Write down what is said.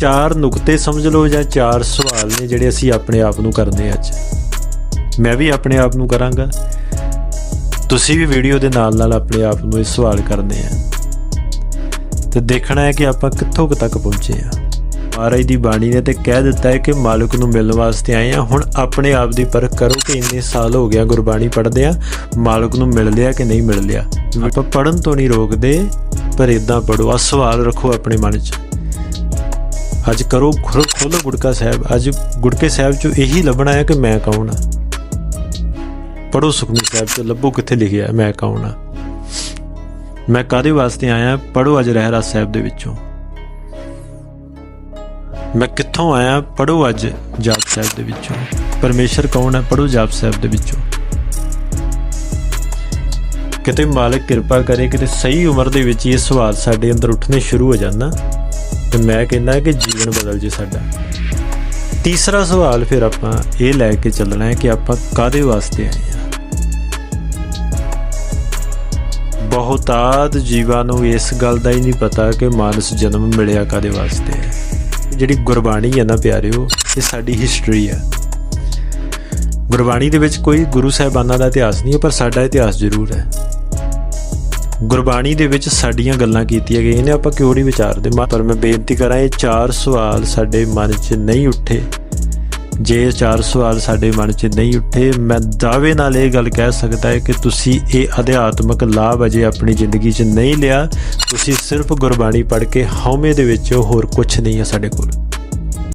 ਚਾਰ ਨੁਕਤੇ ਸਮਝ ਲਓ ਜਾਂ ਚਾਰ ਸਵਾਲ ਨੇ ਜਿਹੜੇ ਅਸੀਂ ਆਪਣੇ ਆਪ ਨੂੰ ਕਰਨੇ ਅੱਜ। ਮੈਂ ਵੀ ਆਪਣੇ ਆਪ ਨੂੰ ਕਰਾਂਗਾ। ਤੁਸੀਂ ਵੀ ਵੀਡੀਓ ਦੇ ਨਾਲ ਨਾਲ ਆਪਣੇ ਆਪ ਨੂੰ ਇਹ ਸਵਾਲ ਕਰਨੇ ਆ। ਤੇ ਦੇਖਣਾ ਹੈ ਕਿ ਆਪਾਂ ਕਿੱਥੋਂ ਤੱਕ ਪਹੁੰਚੇ ਆ। ਮਹਾਰਾਜ ਦੀ ਬਾਣੀ ਨੇ ਤੇ ਕਹਿ ਦਿੱਤਾ ਹੈ ਕਿ ਮਾਲਕ ਨੂੰ ਮਿਲਣ ਵਾਸਤੇ ਆਏ ਆ ਹੁਣ ਆਪਣੇ ਆਪ ਦੀ ਪਰਖ ਕਰੋ ਕਿ ਇੰਨੇ ਸਾਲ ਹੋ ਗਿਆ ਗੁਰਬਾਣੀ ਪੜ੍ਹਦੇ ਆ। ਮਾਲਕ ਨੂੰ ਮਿਲ ਲਿਆ ਕਿ ਨਹੀਂ ਮਿਲ ਲਿਆ? ਆਪਾਂ ਪੜਨ ਤੋਂ ਨਹੀਂ ਰੋਕਦੇ, ਪਰ ਇਦਾਂ ਪੜੋ ਆ ਸਵਾਲ ਰੱਖੋ ਆਪਣੇ ਮਨ 'ਚ। ਅੱਜ ਕਰੋ ਖੁਰ ਖੋਲੋ ਗੁੜਕਾ ਸਾਹਿਬ। ਅੱਜ ਗੁੜਕੇ ਸਾਹਿਬ 'ਚੋਂ ਇਹੀ ਲੱਭਣਾ ਹੈ ਕਿ ਮੈਂ ਕੌਣ ਆ? ਪੜੋ ਸੁਖਮਨੀ ਸਾਹਿਬ 'ਚ, ਲੱਭੋ ਕਿੱਥੇ ਲਿਖਿਆ, ਮੈਂ ਕੌਣ ਆ? ਮੈਂ ਕਾਦੇ ਵਾਸਤੇ ਆਇਆ? ਪੜੋ ਅੱਜ ਰਹਿਰਾ ਸਾਹਿਬ ਦੇ ਵਿੱਚੋਂ। ਮੈਂ ਕਿੱਥੋਂ ਆਇਆ? ਪੜੋ ਅੱਜ ਜਾਪ ਸਾਹਿਬ ਦੇ ਵਿੱਚੋਂ। ਪਰਮੇਸ਼ਰ ਕੌਣ ਹੈ ਪੜੋ ਜਾਪ ਸਾਹਿਬ ਦੇ ਵਿੱਚੋਂ। ਕਿਤੇ ਮਾਲਕ ਕਿਰਪਾ ਕਰੇ, ਕਿਤੇ ਸਹੀ ਉਮਰ ਦੇ ਵਿੱਚ ਇਹ ਸਵਾਲ ਸਾਡੇ ਅੰਦਰ ਉੱਠਣੇ ਸ਼ੁਰੂ ਹੋ ਜਾਣ ਤੇ ਮੈਂ ਕਹਿੰਦਾ ਕਿ ਜੀਵਨ ਬਦਲ ਜੇ ਸਾਡਾ। ਤੀਸਰਾ ਸਵਾਲ ਫਿਰ ਆਪਾਂ ਇਹ ਲੈ ਕੇ ਚੱਲਣਾ ਹੈ ਕਿ ਆਪਾਂ ਕਾਦੇ ਵਾਸਤੇ ਆਏ ਹਾਂ। ਬਹੁਤਾਤ ਜੀਵਾਂ ਨੂੰ ਇਸ ਗੱਲ ਦਾ ਹੀ ਨਹੀਂ ਪਤਾ ਕਿ ਮਾਨਸ ਜਨਮ ਮਿਲਿਆ ਕਾਦੇ ਵਾਸਤੇ ਹੈ। ਜਿਹੜੀ ਗੁਰਬਾਣੀ ਹੈ ਨਾ ਪਿਆਰਿਓ, ਇਹ ਸਾਡੀ ਹਿਸਟਰੀ ਹੈ। ਗੁਰਬਾਣੀ ਦੇ ਵਿੱਚ ਕੋਈ ਗੁਰੂ ਸਾਹਿਬਾਨਾਂ ਦਾ ਇਤਿਹਾਸ ਨਹੀਂ ਹੈ, ਪਰ ਸਾਡਾ ਇਤਿਹਾਸ ਜ਼ਰੂਰ ਹੈ। ਗੁਰਬਾਣੀ ਦੇ ਵਿੱਚ ਸਾਡੀਆਂ ਗੱਲਾਂ ਕੀਤੀਆਂ ਗਈਆਂ ਨੇ, ਆਪਾਂ ਕਿਉਂ ਨਹੀਂ ਵਿਚਾਰਦੇ? ਮਾ- ਪਰ ਮੈਂ ਬੇਨਤੀ ਕਰਾਂ, ਇਹ ਚਾਰ ਸਵਾਲ ਸਾਡੇ ਮਨ 'ਚ ਨਹੀਂ ਉੱਠੇ। ਜੇ ਚਾਰ ਸਵਾਲ ਸਾਡੇ ਮਨ 'ਚ ਨਹੀਂ ਉੱਠੇ, ਮੈਂ ਦਾਅਵੇ ਨਾਲ ਇਹ ਗੱਲ ਕਹਿ ਸਕਦਾ ਹੈ ਕਿ ਤੁਸੀਂ ਇਹ ਅਧਿਆਤਮਕ ਲਾਭ ਅਜੇ ਆਪਣੀ ਜ਼ਿੰਦਗੀ 'ਚ ਨਹੀਂ ਲਿਆ। ਤੁਸੀਂ ਸਿਰਫ ਗੁਰਬਾਣੀ ਪੜ੍ਹ ਕੇ ਹਉਮੈ ਦੇ ਵਿੱਚ ਹੋਰ ਕੁਝ ਨਹੀਂ ਹੈ ਸਾਡੇ ਕੋਲ।